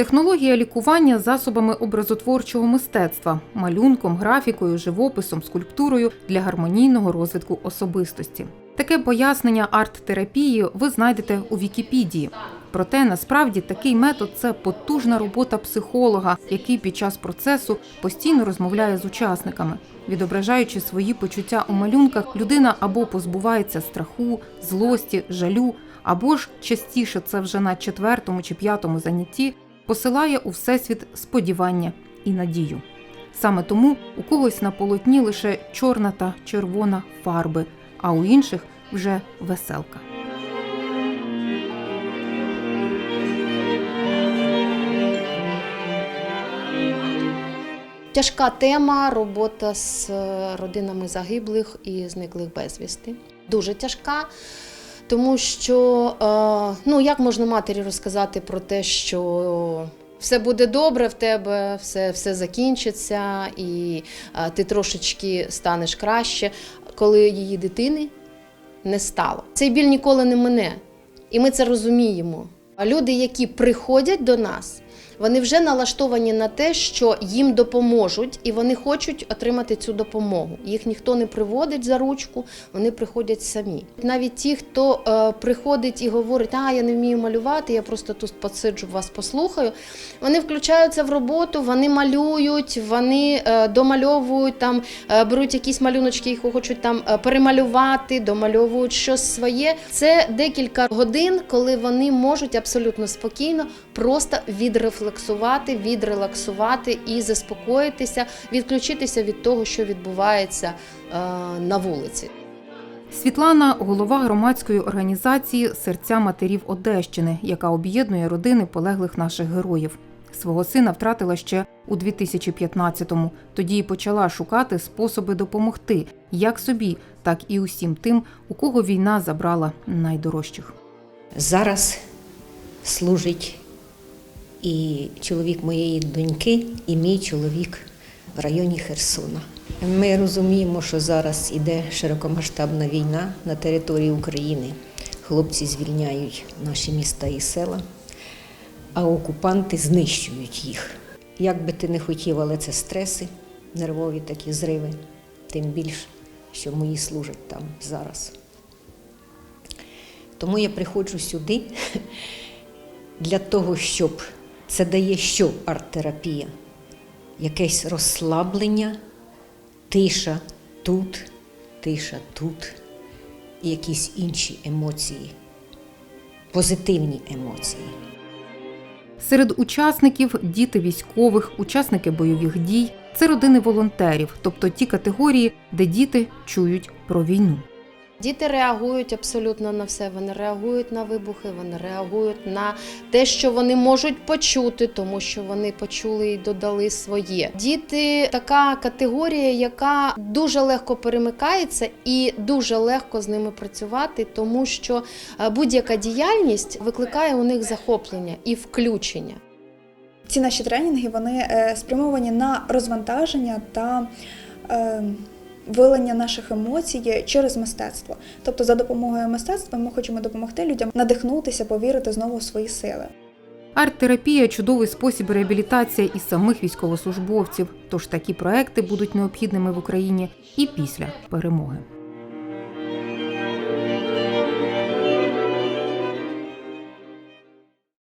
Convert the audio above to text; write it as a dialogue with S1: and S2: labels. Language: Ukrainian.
S1: Технологія лікування засобами образотворчого мистецтва, малюнком, графікою, живописом, скульптурою для гармонійного розвитку особистості. Таке пояснення арт-терапії ви знайдете у Вікіпедії. Проте насправді такий метод це потужна робота психолога, який під час процесу постійно розмовляє з учасниками. Відображаючи свої почуття у малюнках, людина або позбувається страху, злості, жалю, або ж частіше це вже на четвертому чи п'ятому занятті посилає у всесвіт сподівання і надію. Саме тому у когось на полотні лише чорна та червона фарби, а у інших вже веселка.
S2: Тяжка тема робота з е, родинами загиблих і зниклих безвісти. Дуже тяжка, тому що е, ну як можна матері розказати про те, що все буде добре в тебе, все, все закінчиться, і е, ти трошечки станеш краще, коли її дитини не стало. Цей біль ніколи не мине, і ми це розуміємо. А люди, які приходять до нас, вони вже налаштовані на те, що їм допоможуть, і вони хочуть отримати цю допомогу. Їх ніхто не приводить за ручку, вони приходять самі. Навіть ті, хто е, приходить і говорить, а я не вмію малювати, я просто тут посиджу вас, послухаю. Вони включаються в роботу, вони малюють, вони е, домальовують там, е, беруть якісь малюночки, їх хочуть там перемалювати, домальовують щось своє. Це декілька годин, коли вони можуть абсолютно спокійно просто відрефлексувати, відрелаксувати і заспокоїтися, відключитися від того, що відбувається е, на вулиці.
S1: Світлана голова громадської організації Серця матерів Одещини, яка об'єднує родини полеглих наших героїв. Свого сина втратила ще у 2015-му. Тоді й почала шукати способи допомогти як собі, так і усім тим, у кого війна забрала найдорожчих.
S3: Зараз служить і чоловік моєї доньки, і мій чоловік в районі Херсона. Ми розуміємо, що зараз іде широкомасштабна війна на території України. Хлопці звільняють наші міста і села, а окупанти знищують їх. Як би ти не хотів, але це стреси, нервові такі зриви, тим більше, що мої служать там зараз. Тому я приходжу сюди для того, щоб це дає що арт-терапія? Якесь розслаблення, тиша тут, тиша тут, і якісь інші емоції, позитивні емоції.
S1: Серед учасників діти військових, учасники бойових дій це родини волонтерів, тобто ті категорії, де діти чують про війну.
S2: Діти реагують абсолютно на все. Вони реагують на вибухи, вони реагують на те, що вони можуть почути, тому що вони почули і додали своє. Діти така категорія, яка дуже легко перемикається і дуже легко з ними працювати, тому що е, будь-яка діяльність викликає у них захоплення і включення.
S4: Ці наші тренінги вони е, спрямовані на розвантаження та е, вилення наших емоцій через мистецтво. Тобто, за допомогою мистецтва ми хочемо допомогти людям надихнутися, повірити знову в свої сили.
S1: Арт-терапія чудовий спосіб реабілітації і самих військовослужбовців. Тож такі проекти будуть необхідними в Україні і після перемоги.